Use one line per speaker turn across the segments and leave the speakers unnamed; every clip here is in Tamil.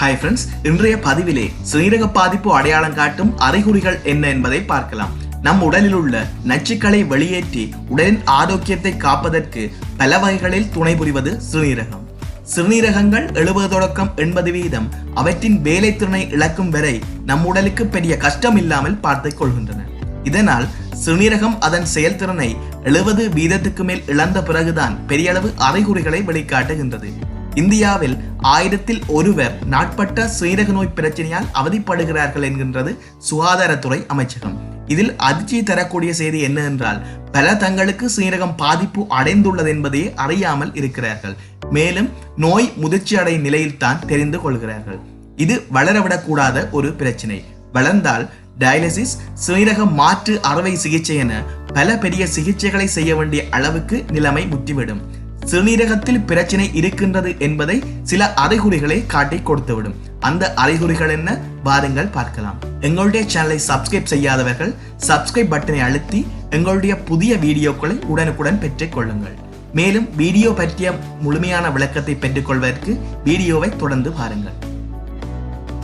ஹாய் ஃப்ரெண்ட்ஸ் இன்றைய பதிவிலே சிறுநீரக பாதிப்பு அடையாளம் காட்டும் அறிகுறிகள் என்ன என்பதை பார்க்கலாம். நம் உடலில் உள்ள நச்சுக்களை வெளியேற்றி உடலின் ஆரோக்கியத்தை காப்பதற்கு பல வகைகளில் துணை புரிவது சிறுநீரகம் சிறுநீரகங்கள் எழுபது தொடக்கம் எண்பது வீதம் அவற்றின் வேலை திறனை இழக்கும் வரை நம் உடலுக்கு பெரிய கஷ்டம் இல்லாமல் பார்த்துக் கொள்கின்றன. இதனால் சிறுநீரகம் அதன் செயல்திறனை எழுபது வீதத்துக்கு மேல் இழந்த பிறகுதான் பெரிய அளவு அறிகுறிகளை வெளிக்காட்டுகின்றது. இந்தியாவில் ஆயிரத்தில் ஒருவர் நாட்பட்ட சுயரக நோய் பிரச்சனையால் அவதிப்படுகிறார்கள் என்கின்றது சுகாதாரத்துறை அமைச்சகம். இதில் அதிர்ச்சி தரக்கூடிய செய்தி என்ன என்றால் பல தங்களுக்கு சிறுநீரகம் பாதிப்பு அடைந்துள்ளது என்பதையே அறியாமல் இருக்கிறார்கள். மேலும் நோய் முதிர்ச்சி அடையும் நிலையில் தான் தெரிந்து கொள்கிறார்கள். இது வளரவிடக்கூடாத ஒரு பிரச்சனை. வளர்ந்தால் டயாலிசிஸ் சிறுநீரக மாற்று அறுவை சிகிச்சை என பல பெரிய சிகிச்சைகளை செய்ய வேண்டிய அளவுக்கு நிலைமை முற்றிவிடும். சிறுநீரகத்தில் பிரச்சனை இருக்கின்றது என்பதை சில அறிகுறிகளை காட்டி கொடுத்துவிடும். அந்த அறிகுறிகள் என்ன? வாருங்கள் பார்க்கலாம். எங்களுடைய சேனலை சப்ஸ்கிரைப் செய்யாதவர்கள் சப்ஸ்கிரைப் பட்டனை அழுத்தி எங்களுடைய புதிய வீடியோக்களை உடனுக்குடன் பெற்றுக் கொள்ளுங்கள். மேலும் வீடியோ பற்றிய முழுமையான விளக்கத்தை பெற்றுக்கொள்வதற்கு வீடியோவை தொடர்ந்து பாருங்கள்.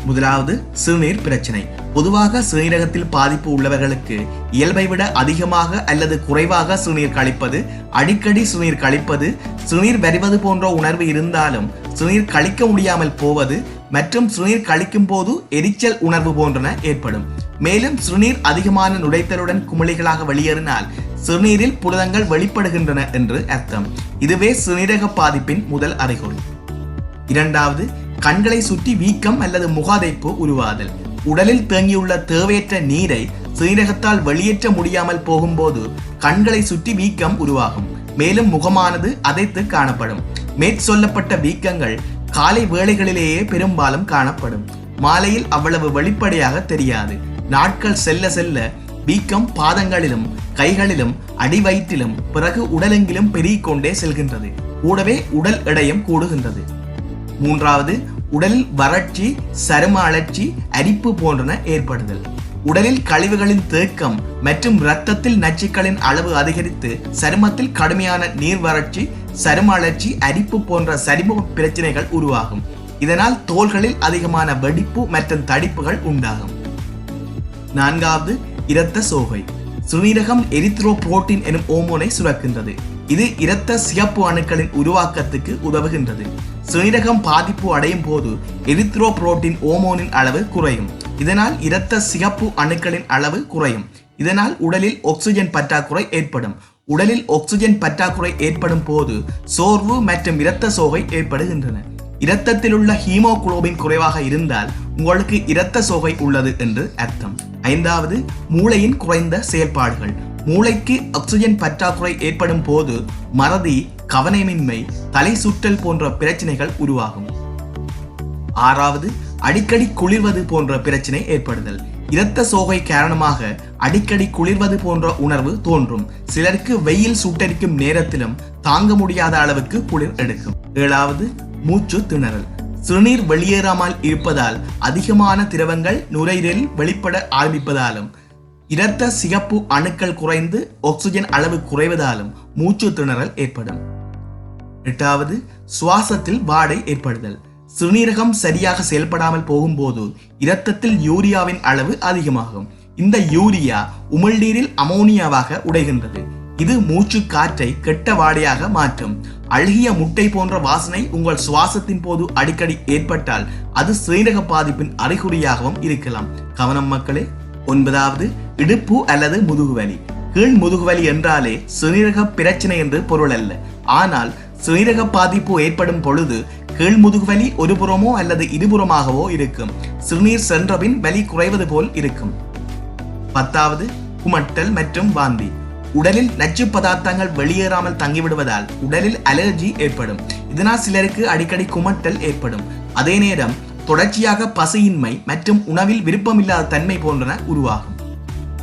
முதலாவது சிறுநீர் பிரச்சனை. பொதுவாக சிறுநீரகத்தில் பாதிப்பு உள்ளவர்களுக்கு இயல்பை விட அதிகமாக அல்லது குறைவாக சிறுநீர் கழிப்பது அடிக்கடி சிறுநீர் கழிப்பது சிறுநீர் வருவது போன்ற உணர்வு இருந்தாலும் சிறுநீர் கழிக்க முடியாமல் போவது மற்றும் சிறுநீர் கழிக்கும் போது எரிச்சல் உணர்வு போன்றன ஏற்படும். மேலும் சிறுநீர் அதிகமான நுழைத்தலுடன் குமிழிகளாக வெளியேறினால் சிறுநீரில் புரதங்கள் வெளிப்படுகின்றன என்று அர்த்தம். இதுவே சிறுநீரக பாதிப்பின் முதல் அறிகுறி. இரண்டாவது கண்களை சுற்றி வீக்கம் அல்லது முகாதைப்பு உருவாதல். உடலில் தேங்கியுள்ள தேவையற்ற நீரை சிறுநீரகத்தால் வெளியேற்ற முடியாமல் போகும்போது கண்களை சுற்றி வீக்கம் உருவாகும். மேலும் முகமானது அதைத்து காணப்படும். மேற்சொல்லப்பட்ட வீக்கங்கள் காலை வேளைகளிலேயே பெரும்பாலும் காணப்படும். மாலையில் அவ்வளவு வெளிப்படையாக தெரியாது. நாட்கள் செல்ல செல்ல வீக்கம் பாதங்களிலும் கைகளிலும் அடிவயிற்றிலும் பிறகு உடலெங்கிலும் பெருகிக் கொண்டே செல்கின்றது. கூடவே உடல் எடையும் கூடுகின்றது. மூன்றாவது உடலில் வறட்சி சரும அழற்சி அரிப்பு போன்றன ஏற்படுதல். உடலில் கழிவுகளின் தேக்கம் மற்றும் இரத்தத்தில் நச்சுக்களின் அளவு அதிகரித்து சருமத்தில் கடுமையான நீர் வறட்சி சரும அழற்சி அரிப்பு போன்ற சரும பிரச்சனைகள் உருவாகும். இதனால் தோள்களில் அதிகமான வெடிப்பு மற்றும் தடிப்புகள் உண்டாகும். நான்காவது இரத்த சோகை. சுவீரகம் எரித்ரோ புரோட்டீன் எனும் ஓமோனை சுரக்கின்றது. இது இரத்த சிகப்பு அணுக்களின் உருவாக்கத்துக்கு உதவுகின்றது. சிறுநீரகம் பாதிப்பு அடையும் போது எரித்ரோ புரோட்டீன் ஓமோனின் அளவு குறையும். இதனால் இரத்த சிகப்பு அணுக்களின் அளவு குறையும். இதனால் உடலில் ஆக்சிஜன் பற்றாக்குறை ஏற்படும். உடலில் ஆக்சிஜன் பற்றாக்குறை ஏற்படும் போது சோர்வு மற்றும் இரத்த சோகை ஏற்படுகின்றன. இரத்தத்தில் உள்ள ஹீமோகுளோபின் குறைவாக இருந்தால் உங்களுக்கு இரத்த சோகை உள்ளது என்று அர்த்தம். ஐந்தாவது மூளையின் குறைந்த செயல்பாடுகள். மூளைக்கு ஆக்சிஜன் பற்றாக்குறை ஏற்படும் போது மறதி கவனமின்மை தலை சுற்றல் போன்ற பிரச்சனைகள் உருவாகும். ஆறாவது அடிக்கடி குளிர்வது போன்ற பிரச்சனை ஏற்படுதல். இரத்த சோகை காரணமாக அடிக்கடி குளிர்வது போன்ற உணர்வு தோன்றும். சிலருக்கு வெயில் சுட்டரிக்கும் நேரத்திலும் தாங்க முடியாத அளவுக்கு குளிர் எடுக்கும். ஏழாவது மூச்சு திணறல். சிறுநீர் வெளியேறாமல் இருப்பதால் அதிகமான திரவங்கள் நுரையீரலில் வெளிப்பட ஆரம்பிப்பதாலும் இரத்த சிகப்பு அணுக்கள் குறைந்து ஆக்சிஜன் அளவு குறைவதாலும் மூச்சு திணறல் ஏற்படும். எட்டாவது சுவாசத்தில் வாடை ஏற்படுதல். சிறுநீரகம் சரியாக செயல்படாமல் போகும்போது இரத்தத்தில் யூரியாவின் அளவு அதிகமாகும். இந்த யூரியா உமிழ்நீரில் அமோனியாவாக உடைகின்றது. இது மூச்சு காற்றை கெட்ட வாடையாக மாற்றும். அழுகிய முட்டை போன்ற வாசனை உங்கள் சுவாசத்தின் போது அடிக்கடி ஏற்பட்டால் அது சிறுநீரக பாதிப்பின் அறிகுறியாகவும் இருக்கலாம். கவனம் மக்களே ஒன்பதாவது இடுப்பு அல்லது முதுகுவலி கீழ் முதுகுவலி என்றாலே சிறுநீரக பிரச்சனை என்று பொருள் அல்ல. ஆனால் சிறுநீரக பாதிப்பு ஏற்படும் பொழுது கீழ் முதுகுவலி ஒரு புறமோ அல்லது இருபுறமாகவோ இருக்கும். சிறுநீர் சென்றபின் வலி குறைவது போல் இருக்கும். பத்தாவது குமட்டல் மற்றும் வாந்தி. உடலில் நச்சு பதார்த்தங்கள் வெளியேறாமல் தங்கிவிடுவதால் உடலில் அலர்ஜி ஏற்படும். இதனால் சிலருக்கு அடிக்கடி குமட்டல் ஏற்படும். அதே நேரம் தொடர்ச்சியாக பசியின்மை மற்றும் உணவில் விருப்பமில்லாத தன்மை போன்றன உருவாகும்.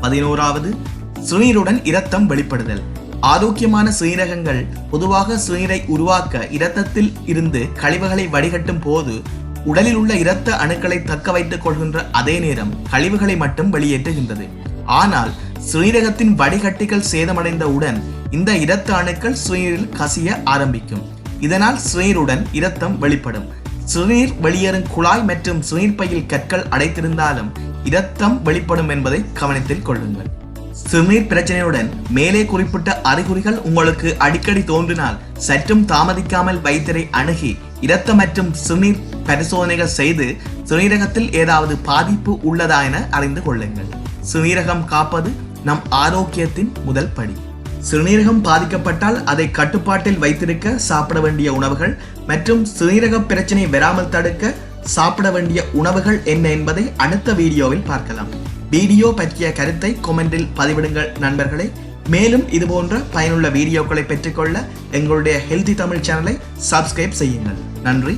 பதினோராவது சிறுநீருடன் இரத்தம் வெளிப்படுதல். ஆரோக்கியமான சிறுநீரகங்கள் பொதுவாக சிறுநீரை உருவாக்க இரத்தத்தில் இருந்து கழிவுகளை வடிகட்டும் போது உடலில் உள்ள இரத்த அணுக்களை தக்க வைத்துக் கொள்கின்ற அதே நேரம் கழிவுகளை மட்டும் வெளியேற்றுகின்றது. ஆனால் சிறுநீரகத்தின் வடிகட்டிகள் சேதமடைந்தவுடன் இந்த இரத்த அணுக்கள் சிறுநீரில் கசிய ஆரம்பிக்கும். இதனால் சிறுநீருடன் இரத்தம் வெளிப்படும். சிறுநீர் வெளியேறும் குழாய் மற்றும் சிறுநீர் பையில் கற்கள் அடைத்திருந்தாலும் இரத்தம் வெளிப்படும் என்பதை கவனத்தில் கொள்ளுங்கள். சிறுநீர் பிரச்சனையுடன் மேலே குறிப்பிட்ட அறிகுறிகள் உங்களுக்கு அடிக்கடி தோன்றினால் சற்றும் தாமதிக்காமல் வைத்தியரை அணுகி இரத்த மற்றும் சிறுநீர் பரிசோதனைகள் செய்து சிறுநீரகத்தில் ஏதாவது பாதிப்பு உள்ளதா என அறிந்து கொள்ளுங்கள். சிறுநீரகம் காப்பது நம் ஆரோக்கியத்தின் முதல் படி. சிறுநீரகம் பாதிக்கப்பட்டால் அதை கட்டுப்பாட்டில் வைத்திருக்க சாப்பிட வேண்டிய உணவுகள் மற்றும் சிறுநீரக பிரச்சனை வராமல் தடுக்க சாப்பிட வேண்டிய உணவுகள் என்ன என்பதை அடுத்த வீடியோவில் பார்க்கலாம். வீடியோ பற்றிய கருத்தை கொமெண்டில் பதிவிடுங்கள் நண்பர்களே. மேலும் இதுபோன்ற பயனுள்ள வீடியோக்களை பெற்றுக்கொள்ள எங்களுடைய ஹெல்தி தமிழ் சேனலை சப்ஸ்கிரைப் செய்யுங்கள். நன்றி.